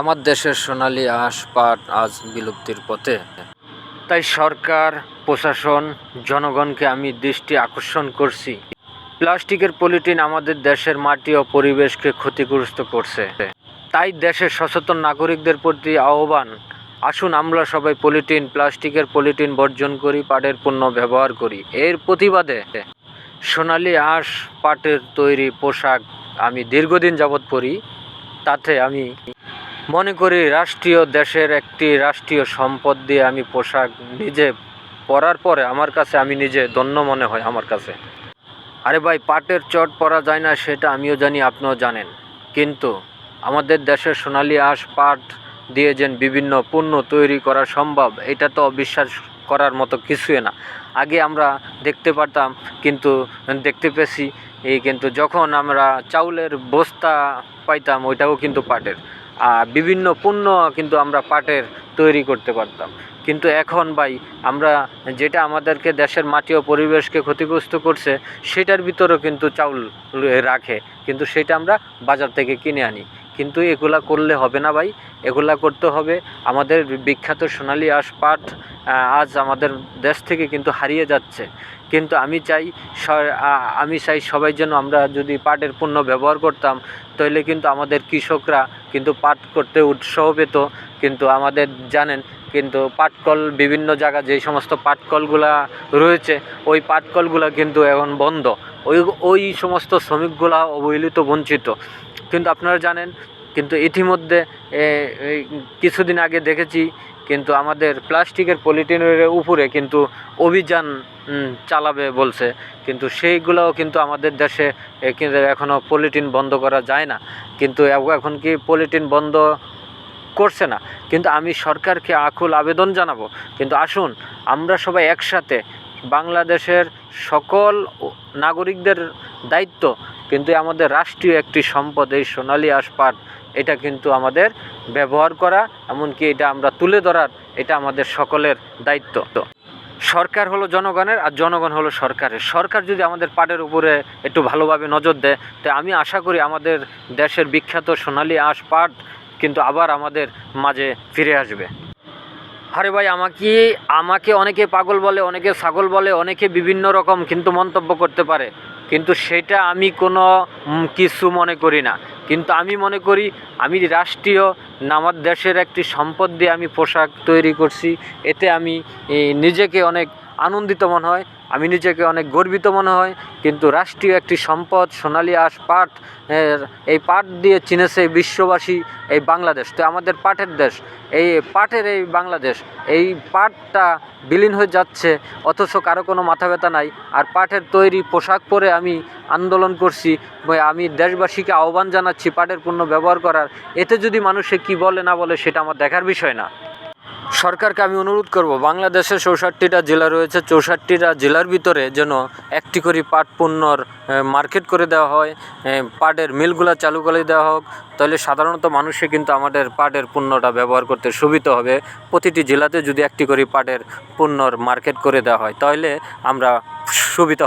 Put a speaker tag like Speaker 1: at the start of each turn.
Speaker 1: আমার দেশের সোনালী আঁশ পাট আজ বিলুপ্তির পথে। তাই সরকার, প্রশাসন, জনগণকে আমি দৃষ্টি আকর্ষণ করছি। প্লাস্টিকের পলিটিন আমাদের দেশের মাটি ও পরিবেশকে ক্ষতিগ্রস্ত করছে। তাই দেশের সচেতন নাগরিকদের প্রতি আহ্বান, আসুন আমরা সবাই পলিটিন প্লাস্টিকের পলিটিন বর্জন করি, পাটের পণ্য ব্যবহার করি। এর প্রতিবাদে সোনালি আঁশ পাটের তৈরি পোশাক আমি দীর্ঘদিন যাবৎ পরি, তাতে আমি মনে করি রাষ্ট্রীয় দেশের একটি রাষ্ট্রীয় সম্পদ দিয়ে আমি পোশাক নিজে পরার পরে আমার কাছে আমি নিজে ধন্য মনে হয় আমার কাছে। আরে ভাই, পাটের চট পরা যায় না সেটা আমিও জানি, আপনিও জানেন। কিন্তু আমাদের দেশের সোনালী আঁশ, পাট দিয়ে যেন বিভিন্ন পণ্য তৈরি করা সম্ভব, এটা তো অবিশ্বাস করার মতো কিছুই না। আগে আমরা দেখতে পারতাম, কিন্তু দেখতে পেয়েছি, এই কিন্তু যখন আমরা চাউলের বস্তা পাইতাম, ওইটাও কিন্তু পাটের। বিভিন্ন পণ্য কিন্তু আমরা পাটের তৈরি করতে পারতাম। কিন্তু এখন ভাই, আমরা যেটা আমাদেরকে দেশের মাটি ও পরিবেশকে ক্ষতিগ্রস্ত করছে, সেটার ভিতরেও কিন্তু চাউল রাখে। কিন্তু সেটা আমরা বাজার থেকে কিনে আনি। কিন্তু এগুলা করলে হবে না ভাই, এগুলা করতে হবে। আমাদের বিখ্যাত সোনালী আঁশ পাট আজ আমাদের দেশ থেকে কিন্তু হারিয়ে যাচ্ছে। কিন্তু আমি চাই আমি চাই সবাই যেন আমরা যদি পাটের পণ্য ব্যবহার করতাম, তাহলে কিন্তু আমাদের কৃষকরা কিন্তু পাট করতে উৎসাহ পেত। কিন্তু আমাদের, জানেন, কিন্তু পাটকল বিভিন্ন জায়গা যেই সমস্ত পাটকলগুলা রয়েছে, ওই পাটকলগুলা কিন্তু এখন বন্ধ। ওই ওই সমস্ত শ্রমিকগুলা অবহেলিত বঞ্চিত। কিন্তু আপনারা জানেন, কিন্তু ইতিমধ্যে কিছুদিন আগে দেখেছি, কিন্তু আমাদের প্লাস্টিকের পলিথিনের উপরে কিন্তু অভিযান চালাবে বলছে। কিন্তু সেইগুলোও কিন্তু আমাদের দেশে কিন্তু এখনও পলিথিন বন্ধ করা যায় না। কিন্তু এখন কি পলিথিন বন্ধ করছে না? কিন্তু আমি সরকারকে আকুল আবেদন জানাব। কিন্তু আসুন, আমরা সবাই একসাথে বাংলাদেশের সকল নাগরিকদের দায়িত্ব কিন্তু আমাদের রাষ্ট্রীয় একটি সম্পদ, এই সোনালী আসপাট, এটা কিন্তু আমাদের ব্যবহার করা, এমনকি এটা আমরা তুলে ধরার, এটা আমাদের সকলের দায়িত্ব। তো সরকার হলো জনগণের আর জনগণ হলো সরকারের। সরকার যদি আমাদের পাটের উপরে একটু ভালোভাবে নজর দেয়, তো আমি আশা করি আমাদের দেশের বিখ্যাত সোনালী আঁশ পাট কিন্তু আবার আমাদের মাঝে ফিরে আসবে। আরে ভাই, আমাকে আমাকে অনেকে পাগল বলে, অনেকে ছাগল বলে, অনেকে বিভিন্ন রকম কিন্তু মন্তব্য করতে পারে। কিন্তু সেটা আমি কোনো কিছু মনে করি না। কিন্তু আমি মনে করি, আমি রাষ্ট্রীয় নামার দেশের একটি সম্পদ দিয়ে আমি পোশাক তৈরি করছি। এতে আমি নিজেকে অনেক আনন্দিত মনে হয়, আমি নিজেকে অনেক গর্বিত মনে হয়, কিন্তু রাষ্ট্রীয় একটি সম্পদ, সোনালী আঁশ, পাট এই পাট দিয়ে চিনেছে বিশ্ববাসী এই বাংলাদেশ। তো আমাদের পাটের দেশ, এই পাটের এই বাংলাদেশ, এই পাটটা বিলীন হয়ে যাচ্ছে, অথচ কারও কোনো মাথা ব্যথা নাই, আর পাটের তৈরি পোশাক পরে আমি আন্দোলন করছি আমি দেশবাসীকে আহ্বান জানাচ্ছি পাটের পণ্য ব্যবহার করার, এতে যদি মানুষে কি বলে না বলে সেটা আমার দেখার বিষয় না। সরকারকে আমি অনুরোধ করব বাংলাদেশে চৌষট্টিটা জেলা রয়েছে, চৌষট্টিটা জেলার ভিতরে যেন একটি করে পাট পণ্যর মার্কেট করে দেওয়া হয় পাটের মিলগুলো চালু করে দেওয়া হোক, তাহলে সাধারণত মানুষে কিন্তু আমাদের পাটের পণ্যটা ব্যবহার করতে সুবিধা হবে। প্রতিটি জেলাতে যদি একটি করে পাটের পণ্যর মার্কেট করে দেওয়া হয়, তাহলে আমরা সুবিধা